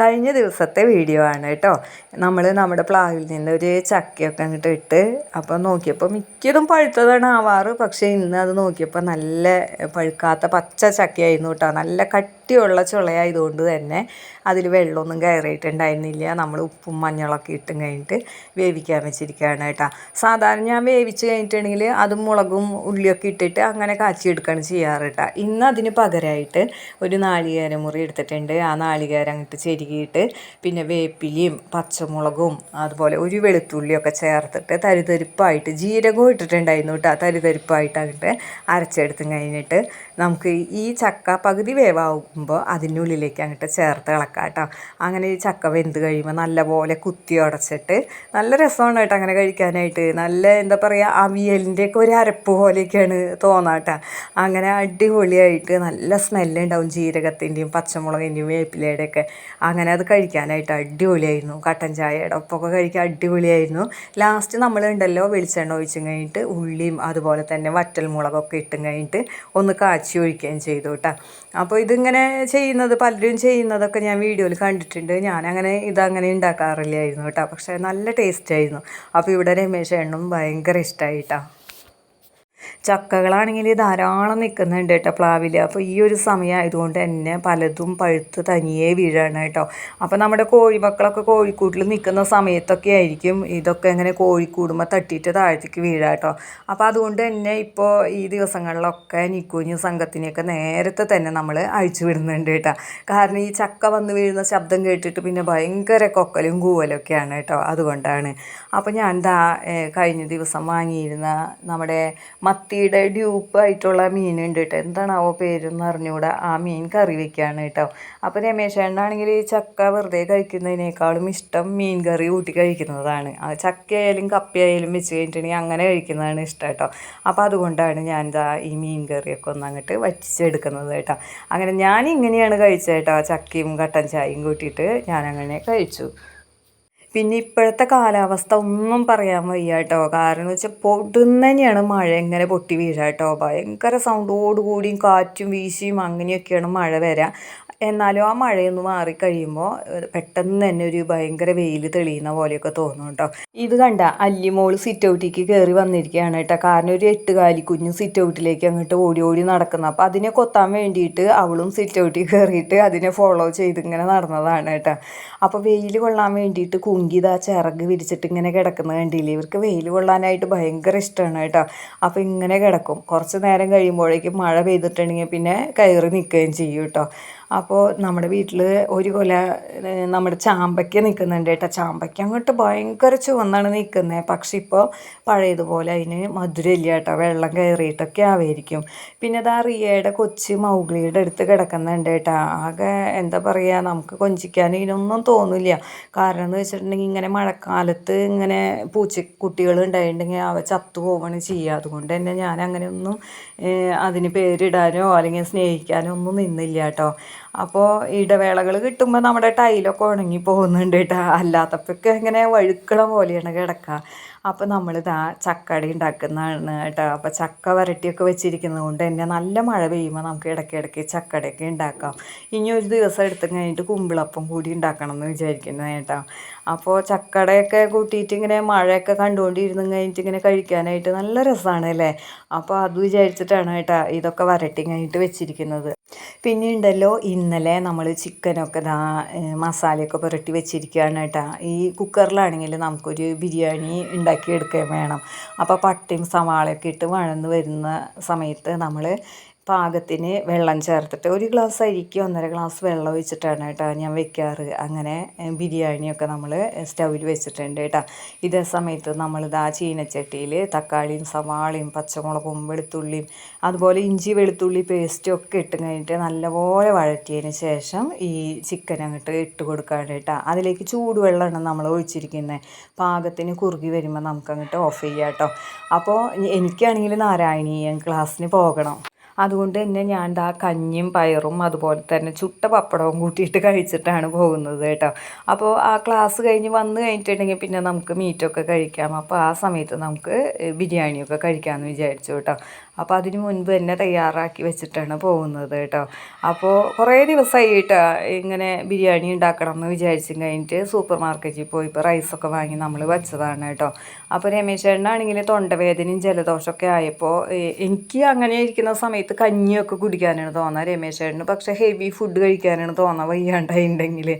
കഴിഞ്ഞ ദിവസത്തെ വീഡിയോ ആണ് കേട്ടോ. നമ്മൾ നമ്മുടെ പ്ലാവിൽ നിന്ന് ഒരു ചക്കയൊക്കെ അങ്ങോട്ട് ഇട്ട് അപ്പോൾ നോക്കിയപ്പോൾ മിക്കതും പഴുത്തതാണ് ആവാറ്. പക്ഷേ ഇന്ന് അത് നോക്കിയപ്പോൾ നല്ല പഴുക്കാത്ത പച്ച ചക്കയായിരുന്നു കേട്ടോ. നല്ല കട്ടിയുള്ള ചുളയായതുകൊണ്ട് തന്നെ അതിൽ വെള്ളമൊന്നും കയറിയിട്ടുണ്ടായിരുന്നില്ല. നമ്മൾ ഉപ്പും മഞ്ഞളൊക്കെ ഇട്ടും കഴിഞ്ഞിട്ട് വേവിക്കാൻ വെച്ചിരിക്കുകയാണ് കേട്ടോ. സാധാരണ ഞാൻ വേവിച്ച് കഴിഞ്ഞിട്ടുണ്ടെങ്കിൽ അതും മുളകും ഉള്ളിയൊക്കെ ഇട്ടിട്ട് അങ്ങനെ കാച്ചിയെടുക്കുകയാണ് ചെയ്യാറ് കേട്ടോ. ഇന്ന് അതിന് പകരമായിട്ട് ഒരു നാളികേര മുറി എടുത്തിട്ടുണ്ട്. ആ നാളികേരം അങ്ങോട്ട് ചെരുകിയിട്ട് പിന്നെ വേപ്പിലയും പച്ചമുളകും അതുപോലെ ഒരു വെളുത്തുള്ളിയൊക്കെ ചേർത്തിട്ട് തരിതരിപ്പായിട്ട് ജീരകവും ഇട്ടിട്ടുണ്ടായിരുന്നു കേട്ടോ. തരിതരിപ്പായിട്ട് അരച്ചെടുത്ത് കഴിഞ്ഞിട്ട് നമുക്ക് ഈ ചക്ക പകുതി വേവാകുമ്പോൾ അതിന്റെ ഉള്ളിലേക്ക് അങ്ങോട്ട് ചേർത്ത് ഇളക്കാം കേട്ടോ. അങ്ങനെ ഈ ചക്ക വെന്ത് കഴിയുമ്പോൾ നല്ലപോലെ കുത്തി ഉടച്ചിട്ട് നല്ല രസമാണ് കേട്ടോ അങ്ങനെ കഴിക്കാനായിട്ട്. നല്ല എന്താ പറയുക അവിയലിന്റെയൊക്കെ ഒരു അരപ്പ് പോലെയൊക്കെയാണ് തോന്നാട്ടോ അങ്ങനെ അടിപൊളിയായിട്ട് നല്ല സ്മെല്ലുണ്ടാവും ജീരകത്തിന്റെയും പച്ചമുളകിന്റെയും വേപ്പിലയുടെയൊക്കെ. അങ്ങനെ അത് കഴിക്കാനായിട്ട് അടിപൊളിയായിരുന്നു. കട്ടൻ ചായയുടെ ഒപ്പമൊക്കെ കഴിക്കാൻ അടിപൊളിയായിരുന്നു. ലാസ്റ്റ് നമ്മൾ ഉണ്ടല്ലോ വെളിച്ചെണ്ണ ഒഴിച്ചും കഴിഞ്ഞിട്ട് ഉള്ളിയും അതുപോലെ തന്നെ വറ്റൽ മുളകൊക്കെ ഇട്ടും കഴിഞ്ഞിട്ട് ഒന്ന് കാച്ചി ഒഴിക്കുകയും ചെയ്തു കേട്ടോ അപ്പോൾ ഇതിങ്ങനെ ചെയ്യുന്നത് പലരും ചെയ്യുന്നതൊക്കെ ഞാൻ വീഡിയോയിൽ കണ്ടിട്ടുണ്ട്. ഞാനങ്ങനെ ഇതങ്ങനെ ഉണ്ടാക്കാറില്ലായിരുന്നു കേട്ടോ പക്ഷേ നല്ല ടേസ്റ്റ് ആയിരുന്നു. അപ്പോൾ ഇവിടെ രമേശ് എണ്ണും ഭയങ്കര ഇഷ്ടമായിട്ടാണ് ചക്കകളാണെങ്കിൽ ധാരാളം നിൽക്കുന്നുണ്ട് കേട്ടോ പ്ലാവിൽ അപ്പോൾ ഈ ഒരു സമയമായതുകൊണ്ട് തന്നെ പലതും പഴുത്ത് തനിയെ വീഴാണ് കേട്ടോ. അപ്പോൾ നമ്മുടെ കോഴിമക്കളൊക്കെ കോഴിക്കൂട്ടിൽ നിൽക്കുന്ന സമയത്തൊക്കെ ആയിരിക്കും ഇതൊക്കെ ഇങ്ങനെ കോഴിക്കൂടുമ്പോൾ തട്ടിയിട്ട് താഴത്തേക്ക് വീഴാം കേട്ടോ. അപ്പോൾ അതുകൊണ്ട് തന്നെ ഇപ്പോൾ ഈ ദിവസങ്ങളിലൊക്കെ നിക്കുഞ്ഞു സംഘത്തിനെയൊക്കെ നേരത്തെ തന്നെ നമ്മൾ അഴിച്ചു വിടുന്നുണ്ട് കേട്ടോ. കാരണം ഈ ചക്ക വന്ന് വീഴുന്ന ശബ്ദം കേട്ടിട്ട് പിന്നെ ഭയങ്കര കൊക്കലും കൂവലൊക്കെയാണ് കേട്ടോ അതുകൊണ്ടാണ്. അപ്പോൾ ഞാൻ ദാ കഴിഞ്ഞ ദിവസം വാങ്ങിയിരുന്ന നമ്മുടെ മത്തിയുടെ ഡ്യൂപ്പ് ആയിട്ടുള്ള മീനുണ്ട് കേട്ടോ എന്താണാവോ പേരെന്ന് അറിഞ്ഞുകൂടാ ആ മീൻ കറി വെക്കുകയാണ് കേട്ടോ അപ്പോൾ രമേശ് ഏണ്ണാണെങ്കിൽ ഈ ചക്ക വെറുതെ കഴിക്കുന്നതിനേക്കാളും ഇഷ്ടം മീൻ കറി കൂട്ടി കഴിക്കുന്നതാണ്. ചക്കയായാലും കപ്പയായാലും വെച്ച് കഴിഞ്ഞിട്ടുണ്ടെങ്കിൽ അങ്ങനെ കഴിക്കുന്നതാണ് ഇഷ്ടം കേട്ടോ അപ്പോൾ അതുകൊണ്ടാണ് ഞാൻ ഇതാ ഈ മീൻ കറിയൊക്കെ ഒന്ന് അങ്ങോട്ട് വറ്റിച്ചെടുക്കുന്നത് കേട്ടോ അങ്ങനെ ഞാൻ ഇങ്ങനെയാണ് കഴിച്ചത് കേട്ടോ ചക്കയും കട്ടൻ ചായയും കൂട്ടിയിട്ട് ഞാൻ അങ്ങനെ കഴിച്ചു. പിന്നെ ഇപ്പോഴത്തെ കാലാവസ്ഥ ഒന്നും പറയാൻ വയ്യ കേട്ടോ. കാരണം വെച്ചാൽ പൊടുന്ന തന്നെയാണ് മഴ ഇങ്ങനെ പൊട്ടി വീഴാട്ടോ ഭയങ്കര സൗണ്ടോടുകൂടിയും കാറ്റും വീശിയും അങ്ങനെയൊക്കെയാണ് മഴ വരിക എന്നാലും ആ മഴയൊന്ന് മാറിക്കഴിയുമ്പോൾ പെട്ടെന്ന് തന്നെ ഒരു ഭയങ്കര വെയിൽ തെളിയുന്ന പോലെയൊക്കെ തോന്നും കേട്ടോ. ഇത് കണ്ട അല്ലിമോൾ സിറ്റ് ഔട്ടിലേക്ക് കയറി വന്നിരിക്കുകയാണ് കേട്ടോ. കാരണം ഒരു എട്ടുകാലി കുഞ്ഞ് സിറ്റ് ഔട്ടിലേക്ക് അങ്ങോട്ട് ഓടി ഓടി നടക്കുന്നത് അപ്പോൾ അതിനെ കൊത്താൻ വേണ്ടിയിട്ട് അവളും സിറ്റ് ഔട്ടിൽ കയറിയിട്ട് അതിനെ ഫോളോ ചെയ്ത് ഇങ്ങനെ നടന്നതാണ് കേട്ടോ. അപ്പോൾ വെയിൽ കൊള്ളാൻ വേണ്ടിയിട്ട് കുങ്കിത ചിറക് വിരിച്ചിട്ട് ഇങ്ങനെ കിടക്കുന്നത് കണ്ടില്ലേ? ഇവർക്ക് വെയിൽ കൊള്ളാനായിട്ട് ഭയങ്കര ഇഷ്ടമാണ് കേട്ടോ. അപ്പോൾ ഇങ്ങനെ കിടക്കും. കുറച്ച് നേരം കഴിയുമ്പോഴേക്കും മഴ പെയ്തിട്ടുണ്ടെങ്കിൽ പിന്നെ കയറി നിൽക്കുകയും ചെയ്യും കേട്ടോ. അപ്പോൾ നമ്മുടെ വീട്ടിൽ ഒരു കൊല നമ്മുടെ ചാമ്പയ്ക്ക നിൽക്കുന്നുണ്ട് കേട്ടോ. ചാമ്പയ്ക്ക അങ്ങോട്ട് ഭയങ്കര ചുവന്നാണ് നിൽക്കുന്നത് പക്ഷെ ഇപ്പോൾ പഴയതുപോലെ അതിന് മധുരമില്ല കേട്ടോ. വെള്ളം കയറിയിട്ടൊക്കെ ആവായിരിക്കും. പിന്നെ അത് റിയയുടെ കൊച്ച് മൗഗ്ലിയുടെ അടുത്ത് കിടക്കുന്നുണ്ട് കേട്ടോ. ആകെ എന്താ പറയുക നമുക്ക് കൊഞ്ചിക്കാൻ ഇതിനൊന്നും തോന്നില്ല. കാരണം എന്ന് വെച്ചിട്ടുണ്ടെങ്കിൽ ഇങ്ങനെ മഴക്കാലത്ത് ഇങ്ങനെ പൂച്ചക്കുട്ടികൾ ഉണ്ടായിട്ടുണ്ടെങ്കിൽ അവ ചത്തു പോവാണ് ചെയ്യുക. അതുകൊണ്ട് തന്നെ ഞാൻ അങ്ങനെയൊന്നും അതിന് പേരിടാനോ അല്ലെങ്കിൽ സ്നേഹിക്കാനോ ഒന്നും നിന്നില്ല കേട്ടോ. അപ്പോൾ ഇടവേളകൾ കിട്ടുമ്പോൾ നമ്മുടെ ടൈലൊക്കെ ഉണങ്ങി പോകുന്നുണ്ട് കേട്ടോ. അല്ലാത്തപ്പോഴൊക്കെ ഇങ്ങനെ വഴുക്കണ പോലെയാണ് കിടക്കുക അപ്പോൾ നമ്മൾ നമ്മളിതാ ചക്കടി ഉണ്ടാക്കുന്നതാണ് കേട്ടോ. അപ്പോൾ ചക്ക വരട്ടിയൊക്കെ വെച്ചിരിക്കുന്നത് കൊണ്ട് തന്നെ നല്ല മഴ പെയ്യുമ്പോൾ നമുക്ക് ഇടയ്ക്കിടയ്ക്ക് ചക്കടയൊക്കെ ഉണ്ടാക്കാം. ഇനി ഒരു ദിവസം എടുത്ത് കഴിഞ്ഞിട്ട് കുമ്പിളപ്പം കൂടി ഉണ്ടാക്കണം എന്ന് വിചാരിക്കുന്നത് കേട്ടോ. അപ്പോൾ ചക്കടയൊക്കെ കൂട്ടിയിട്ട് ഇങ്ങനെ മഴയൊക്കെ കണ്ടുകൊണ്ടിരുന്ന് കഴിഞ്ഞിട്ട് ഇങ്ങനെ കഴിക്കാനായിട്ട് നല്ല രസമാണ് അല്ലേ? അപ്പോൾ അത് വിചാരിച്ചിട്ടാണ് കേട്ടോ ഇതൊക്കെ വരട്ടി കഴിഞ്ഞിട്ട് വെച്ചിരിക്കുന്നത്. പിന്നെ ഉണ്ടല്ലോ ഇന്നലെ നമ്മൾ ചിക്കനൊക്കെ ദാ മസാലയൊക്കെ പുരട്ടി വെച്ചിരിക്കുകയാണ് കേട്ടോ. ഈ കുക്കറിലാണെങ്കിൽ നമുക്കൊരു ബിരിയാണി ഉണ്ടാക്കിയെടുക്കുകയും വേണം. അപ്പോൾ പട്ടയും സവാളയൊക്കെ ഇട്ട് വഴന്ന് വരുന്ന സമയത്ത് നമ്മൾ പാകത്തിന് വെള്ളം ചേർത്തിട്ട് ഒരു ഗ്ലാസ് അരിക്ക് ഒന്നര ഗ്ലാസ് വെള്ളം ഒഴിച്ചിട്ടാണ് കേട്ടോ ഞാൻ വെക്കാറ്. അങ്ങനെ ബിരിയാണിയൊക്കെ നമ്മൾ സ്റ്റൗവിൽ വെച്ചിട്ടുണ്ട് കേട്ടോ. ഇതേ സമയത്ത് നമ്മളിത് ആ ചീനച്ചട്ടിയിൽ തക്കാളിയും സവാളയും പച്ചമുളകും വെളുത്തുള്ളിയും അതുപോലെ ഇഞ്ചി വെളുത്തുള്ളി പേസ്റ്റും ഒക്കെ ഇട്ട് കഴിഞ്ഞിട്ട് നല്ലപോലെ വഴറ്റിയതിന് ശേഷം ഈ ചിക്കൻ അങ്ങോട്ട് ഇട്ട് കൊടുക്കാണ് കേട്ടോ. അതിലേക്ക് ചൂടുവെള്ളമാണ് നമ്മൾ ഒഴിച്ചിരിക്കുന്നത്. പാകത്തിന് കുറുകി വരുമ്പോൾ നമുക്ക് അങ്ങോട്ട് ഓഫ് ചെയ്യാം കേട്ടോ. അപ്പോൾ എനിക്കാണെങ്കിൽ നാരായണീയൻ ക്ലാസ്സിന് പോകണം. അതുകൊണ്ട് തന്നെ ഞാൻ ആ കഞ്ഞിയും പയറും അതുപോലെ തന്നെ ചുട്ട പപ്പടവും കൂട്ടിയിട്ട് കഴിച്ചിട്ടാണ് പോകുന്നത് കേട്ടോ. അപ്പോൾ ആ ക്ലാസ് കഴിഞ്ഞ് വന്ന് കഴിഞ്ഞിട്ടുണ്ടെങ്കിൽ പിന്നെ നമുക്ക് മീറ്റൊക്കെ കഴിക്കാം. അപ്പോൾ ആ സമയത്ത് നമുക്ക് ബിരിയാണിയൊക്കെ കഴിക്കാമെന്ന് വിചാരിച്ചു കേട്ടോ. അപ്പോൾ അതിന് മുൻപ് തന്നെ തയ്യാറാക്കി വെച്ചിട്ടാണ് പോകുന്നത് കേട്ടോ. അപ്പോൾ കുറേ ദിവസമായി കേട്ടോ ഇങ്ങനെ ബിരിയാണി ഉണ്ടാക്കണം എന്ന് വിചാരിച്ചു കഴിഞ്ഞിട്ട് സൂപ്പർ മാർക്കറ്റിൽ പോയി ഇപ്പോൾ റൈസൊക്കെ വാങ്ങി നമ്മൾ വെച്ചതാണ് കേട്ടോ. അപ്പോൾ രമേശ് ചേട്ടനാണെങ്കിൽ തൊണ്ടവേദനയും ജലദോഷമൊക്കെ ആയപ്പോൾ എനിക്ക് അങ്ങനെ ഇരിക്കുന്ന സമയത്ത് കഞ്ഞിയൊക്കെ കുടിക്കാനാണ് തോന്നുക രമേശ് ചേട്ടന് പക്ഷേ ഹെവി ഫുഡ് കഴിക്കാനാണ് തോന്നുക വയ്യാണ്ടായിട്ടുണ്ടെങ്കിൽ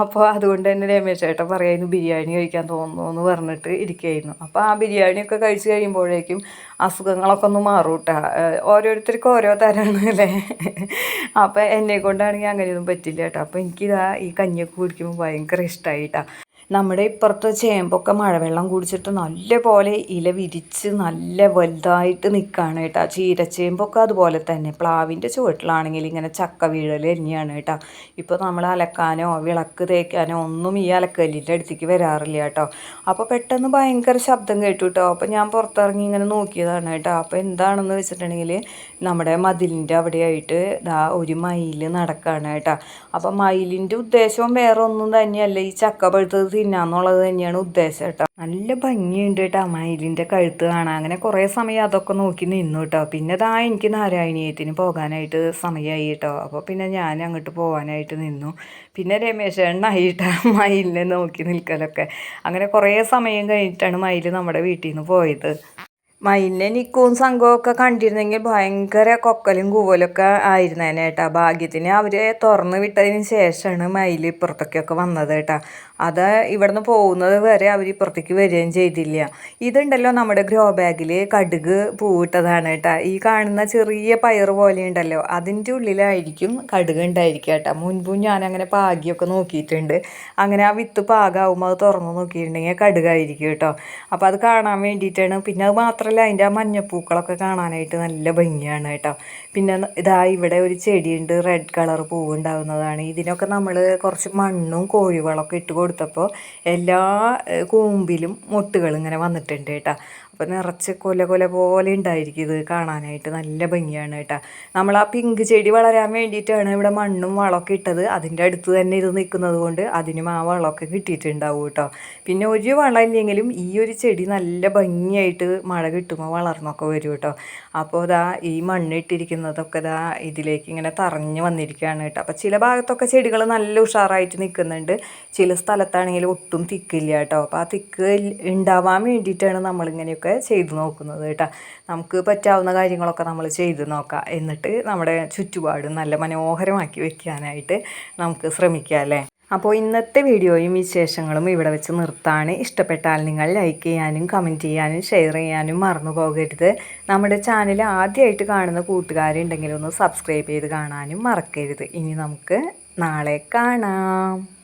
അപ്പോൾ അതുകൊണ്ട് തന്നെ രമേശ് ചേട്ടൻ പറയുന്നു ബിരിയാണി കഴിക്കാൻ തോന്നുന്നു എന്ന് പറഞ്ഞിട്ട് ഇരിക്കുകയായിരുന്നു അപ്പോൾ ആ ബിരിയാണിയൊക്കെ കഴിച്ച് കഴിയുമ്പോഴേക്കും അസുഖങ്ങളൊക്കെ ഒന്ന് മാറും കേട്ടോ. ഓരോരുത്തർക്കും ഓരോ തരമാണ് അല്ലേ? അപ്പോൾ എന്നെ കൊണ്ടാണെങ്കിൽ അങ്ങനെയൊന്നും പറ്റില്ല കേട്ടോ. അപ്പോൾ എനിക്കിതാ ഈ കഞ്ഞിയൊക്കെ കുടിക്കുമ്പോൾ ഭയങ്കര ഇഷ്ടമായിട്ടാ നമ്മുടെ ഇപ്പുറത്തെ ചേമ്പൊക്കെ മഴവെള്ളം കുടിച്ചിട്ട് നല്ല പോലെ ഇല വിരിച്ച് നല്ല വലുതായിട്ട് നിൽക്കുകയാണ് കേട്ടോ. ചീരച്ചേമ്പൊക്കെ അതുപോലെ തന്നെ പ്ലാവിന്റെ ചുവട്ടിലാണെങ്കിൽ ഇങ്ങനെ ചക്ക വീഴൽ തന്നെയാണ് കേട്ടോ. ഇപ്പോൾ നമ്മൾ അലക്കാനോ വിളക്ക് തേക്കാനോ ഒന്നും ഈ അലക്കല്ലിന്റെ അടുത്തേക്ക് വരാറില്ല കേട്ടോ. അപ്പോൾ പെട്ടെന്ന് ഭയങ്കര ശബ്ദം കേട്ടു കേട്ടോ. അപ്പോൾ ഞാൻ പുറത്തിറങ്ങി ഇങ്ങനെ നോക്കിയതാണ് കേട്ടോ. അപ്പോൾ എന്താണെന്ന് വെച്ചിട്ടുണ്ടെങ്കിൽ നമ്മുടെ മതിലിന്റെ അവിടെയായിട്ട് ദാ ഒരു മയിൽ നടക്കുകയാണ് കേട്ടോ. അപ്പോൾ മയിലിന്റെ ഉദ്ദേശവും വേറെ ഒന്നും തന്നെയല്ല. ഈ ചക്ക പഴുത്തത് തിന്നാന്നുള്ളത് തന്നെയാണ് ഉദ്ദേശം കേട്ടോ. നല്ല ഭംഗിയുണ്ട് കേട്ടോ മയിലിന്റെ കഴുത്ത് കാണാൻ. അങ്ങനെ കുറേ സമയം അതൊക്കെ നോക്കി നിന്നു കേട്ടോ. പിന്നെ ഇതാ എനിക്ക് നാരായണീയത്തിന് പോകാനായിട്ട് സമയമായി കേട്ടോ. അപ്പോൾ പിന്നെ ഞാൻ അങ്ങോട്ട് പോകാനായിട്ട് നിന്നു. പിന്നെ രമേശ് കേട്ടോ മയിലിനെ നോക്കി നിൽക്കലൊക്കെ. അങ്ങനെ കുറേ സമയം കഴിഞ്ഞിട്ടാണ് മയിൽ നമ്മുടെ വീട്ടിൽ നിന്ന് പോയത്. മയിലിനെ നിൽക്കും സംഘമൊക്കെ കണ്ടിരുന്നെങ്കിൽ ഭയങ്കര കൊക്കലും കൂവലൊക്കെ ആയിരുന്നേനെ കേട്ടാ. ഭാഗ്യത്തിന് അവരെ തുറന്ന് വിട്ടതിന് ശേഷമാണ് മയിൽ ഇപ്പുറത്തൊക്കെയൊക്കെ വന്നത് കേട്ടാ. അത് ഇവിടുന്ന് പോകുന്നത് വരെ അവർ ഇപ്പുറത്തേക്ക് വരികയും ചെയ്തില്ല. ഇതുണ്ടല്ലോ നമ്മുടെ ഗ്രോ ബാഗിൽ കടുക് പൂവിട്ടതാണ് കേട്ടോ. ഈ കാണുന്ന ചെറിയ പയർ പോലെ ഉണ്ടല്ലോ. അതിന്റെ ഉള്ളിലായിരിക്കും കടുക് ഉണ്ടായിരിക്കുക കേട്ടോ. മുൻപും ഞാൻ അങ്ങനെ പാകിയൊക്കെ നോക്കിയിട്ടുണ്ട്. അങ്ങനെ ആ വിത്ത് പാകാവുമ്പോൾ അത് തുറന്ന് നോക്കിയിട്ടുണ്ടെങ്കിൽ കടുകായിരിക്കും കേട്ടോ. അപ്പോൾ അത് കാണാൻ വേണ്ടിയിട്ടാണ്. പിന്നെ അത് മാത്രമല്ല അതിന്റെ ആ മഞ്ഞപ്പൂക്കളൊക്കെ കാണാനായിട്ട് നല്ല ഭംഗിയാണ് കേട്ടോ. പിന്നെ ഇതാ ഇവിടെ ഒരു ചെടിയുണ്ട്. റെഡ് കളർ പൂവുണ്ടാവുന്നതാണ് ഇതിനൊക്കെ നമ്മൾ കുറച്ച് മണ്ണും കോഴിവളമൊക്കെ ഇട്ട് കൊടുത്തപ്പോൾ എല്ലാ കൂമ്പിലും മുട്ടുകൾ ഇങ്ങനെ വന്നിട്ടുണ്ട് കേട്ടോ. അപ്പോൾ നിറച്ച് കൊല കൊല പോലെ ഉണ്ടായിരിക്കും ഇത് കാണാനായിട്ട്. നല്ല ഭംഗിയാണ് കേട്ടോ. നമ്മൾ ആ പിങ്ക് ചെടി വളരാൻ വേണ്ടിയിട്ടാണ് ഇവിടെ മണ്ണും വളമൊക്കെ ഇട്ടത്. അതിന്റെ അടുത്ത് തന്നെ ഇത് നിൽക്കുന്നത് കൊണ്ട് അതിനും ആ വളമൊക്കെ കിട്ടിയിട്ടുണ്ടാവും കേട്ടോ. പിന്നെ ഒരു വളം ഇല്ലെങ്കിലും ഈ ഒരു ചെടി നല്ല ഭംഗിയായിട്ട് മഴ കിട്ടുമ്പോൾ വളർന്നൊക്കെ വരും കേട്ടോ. അപ്പോൾ ഇതാ ഈ മണ്ണിട്ടിരിക്കുന്നതൊക്കെ ഇതാ ഇതിലേക്ക് ഇങ്ങനെ തറഞ്ഞു വന്നിരിക്കുകയാണ് കേട്ടോ. അപ്പോൾ ചില ഭാഗത്തൊക്കെ ചെടികൾ നല്ല ഉഷാറായിട്ട് നിൽക്കുന്നുണ്ട്. ചില സ്ഥലത്താണെങ്കിൽ ഒട്ടും തിക്കില്ല കേട്ടോ. അപ്പോൾ ആ തിക്ക് ഉണ്ടാവാൻ വേണ്ടിയിട്ടാണ് നമ്മളിങ്ങനെയൊക്കെ ഒക്കെ ചെയ്തു നോക്കുന്നത് കേട്ടോ. നമുക്ക് പറ്റാവുന്ന കാര്യങ്ങളൊക്കെ നമ്മൾ ചെയ്ത് നോക്കാം. എന്നിട്ട് നമ്മുടെ ചുറ്റുപാട് നല്ല മനോഹരമാക്കി വെക്കാനായിട്ട് നമുക്ക് ശ്രമിക്കാം അല്ലേ? അപ്പോൾ ഇന്നത്തെ വീഡിയോയും വിശേഷങ്ങളും ഇവിടെ വെച്ച് നിർത്താണ്. ഇഷ്ടപ്പെട്ടാൽ നിങ്ങൾ ലൈക്ക് ചെയ്യാനും കമന്റ് ചെയ്യാനും ഷെയർ ചെയ്യാനും മറന്നു പോകരുത്. നമ്മുടെ ചാനൽ ആദ്യമായിട്ട് കാണുന്ന കൂട്ടുകാരുണ്ടെങ്കിൽ ഒന്ന് സബ്സ്ക്രൈബ് ചെയ്ത് കാണാനും മറക്കരുത്. ഇനി നമുക്ക് നാളെ കാണാം.